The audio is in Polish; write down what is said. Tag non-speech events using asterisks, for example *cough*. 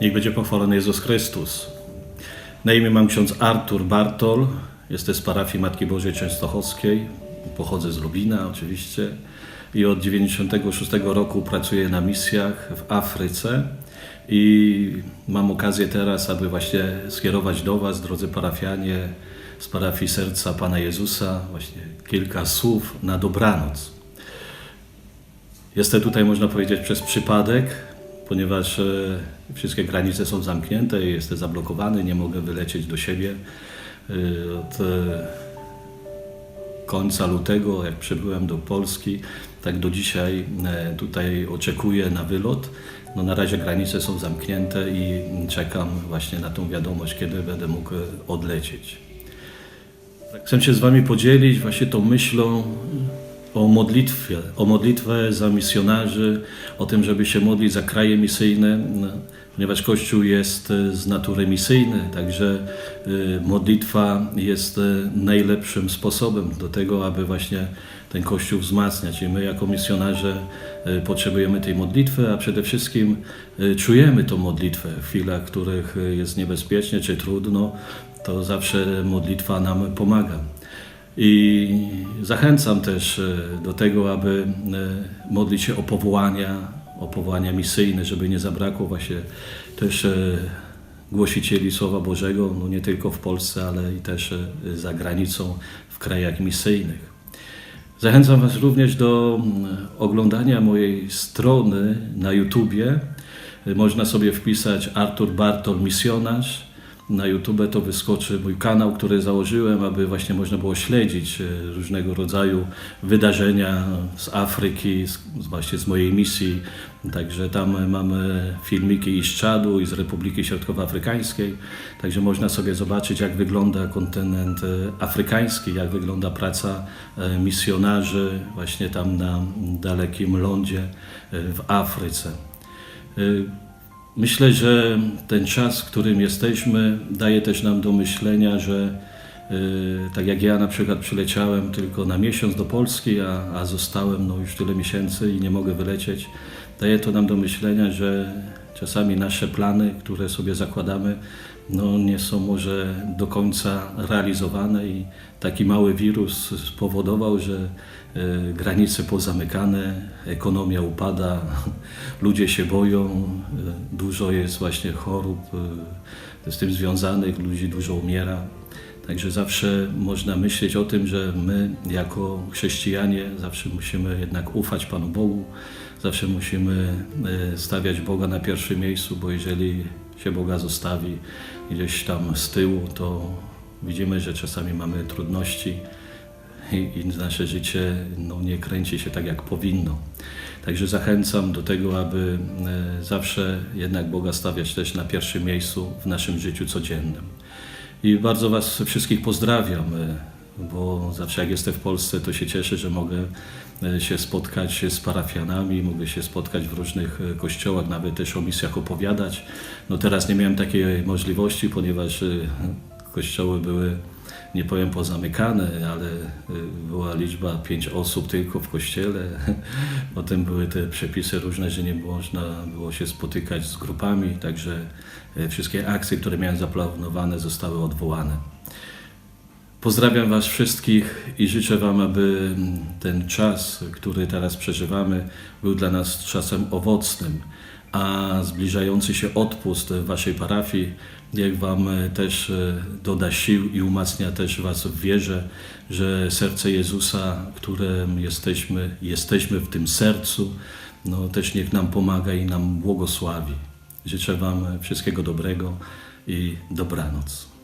Niech będzie pochwalony Jezus Chrystus. Na imię mam ksiądz Artur Bartol. Jestem z parafii Matki Bożej Częstochowskiej. Pochodzę z Lubina oczywiście. I od 96 roku pracuję na misjach w Afryce. I mam okazję teraz, aby właśnie skierować do Was, drodzy parafianie, z parafii Serca Pana Jezusa, właśnie kilka słów na dobranoc. Jestem tutaj, można powiedzieć, przez przypadek, ponieważ e, wszystkie granice są zamknięte jestem zablokowany, nie mogę wylecieć do siebie. E, Od e, końca lutego, jak przybyłem do Polski, tak do dzisiaj tutaj oczekuję na wylot. No na razie granice są zamknięte i czekam właśnie na tą wiadomość, kiedy będę mógł odlecieć. Tak, Chcę się z Wami podzielić właśnie tą myślą o modlitwie, o modlitwę za misjonarzy, o tym, żeby się modlić za kraje misyjne, no, ponieważ Kościół jest e, z natury misyjny, także e, modlitwa jest e, najlepszym sposobem do tego, aby właśnie ten Kościół wzmacniać. I my jako misjonarze potrzebujemy tej modlitwy, a przede wszystkim czujemy tą modlitwę w chwilach, w których jest niebezpiecznie czy trudno, to zawsze modlitwa nam pomaga. I zachęcam też e, do tego, aby e, modlić się o powołania, o powołania misyjne, żeby nie zabrakło właśnie też e, głosicieli Słowa Bożego, no nie tylko w Polsce, ale i też za granicą w krajach misyjnych. Zachęcam Was również do mm, oglądania mojej strony na YouTubie. Można sobie wpisać Artur Bartol Misjonarz. Na YouTube to wyskoczy mój kanał, który założyłem, aby właśnie można było śledzić y, różnego rodzaju wydarzenia z Afryki, z, właśnie z mojej misji. Także tam mamy filmiki i z Czadu, i z Republiki Środkowoafrykańskiej. Także można sobie zobaczyć, jak wygląda kontynent e, afrykański, jak wygląda praca e, misjonarzy właśnie tam na dalekim lądzie e, w Afryce. Myślę, że ten czas, w którym jesteśmy, daje też nam do myślenia, że e, tak jak ja na przykład przyleciałem tylko na miesiąc do Polski, a, a zostałem no, już tyle miesięcy i nie mogę wylecieć, daje to nam do myślenia, że czasami nasze plany, które sobie zakładamy, no, nie są może do końca realizowane i taki mały wirus spowodował, że granice pozamykane, ekonomia upada, *laughs* ludzie się boją, e, dużo jest właśnie chorób e, z tym związanych, ludzi dużo umiera. Także zawsze można myśleć o tym, że my jako chrześcijanie zawsze musimy jednak ufać Panu Bogu, zawsze musimy e, stawiać Boga na pierwszym miejscu, bo jeżeli się Boga zostawi gdzieś tam z tyłu, to widzimy, że czasami mamy trudności i, nasze życie no, nie kręci się tak, jak powinno. Także zachęcam do tego, aby e, zawsze jednak Boga stawiać też na pierwszym miejscu w naszym życiu codziennym. I bardzo Was wszystkich pozdrawiam, e, bo zawsze jak jestem w Polsce, to się cieszę, że mogę e, się spotkać z parafianami, mogę się spotkać w różnych kościołach, nawet też o misjach opowiadać. No teraz nie miałem takiej możliwości, ponieważ kościoły były, nie powiem pozamykane, ale e, była liczba pięć osób tylko w kościele. *laughs* Potem były te przepisy różne, że nie można było się spotykać z grupami, także e, wszystkie akcje, które miałem zaplanowane, zostały odwołane. Pozdrawiam Was wszystkich i życzę Wam, aby ten czas, który teraz przeżywamy, był dla nas czasem owocnym, a zbliżający się odpust w Waszej parafii, jak Wam też e, doda sił i umacnia też Was w wierze, że serce Jezusa, którym jesteśmy, jesteśmy w tym sercu, no też niech nam pomaga i nam błogosławi. Życzę Wam wszystkiego dobrego i dobranoc.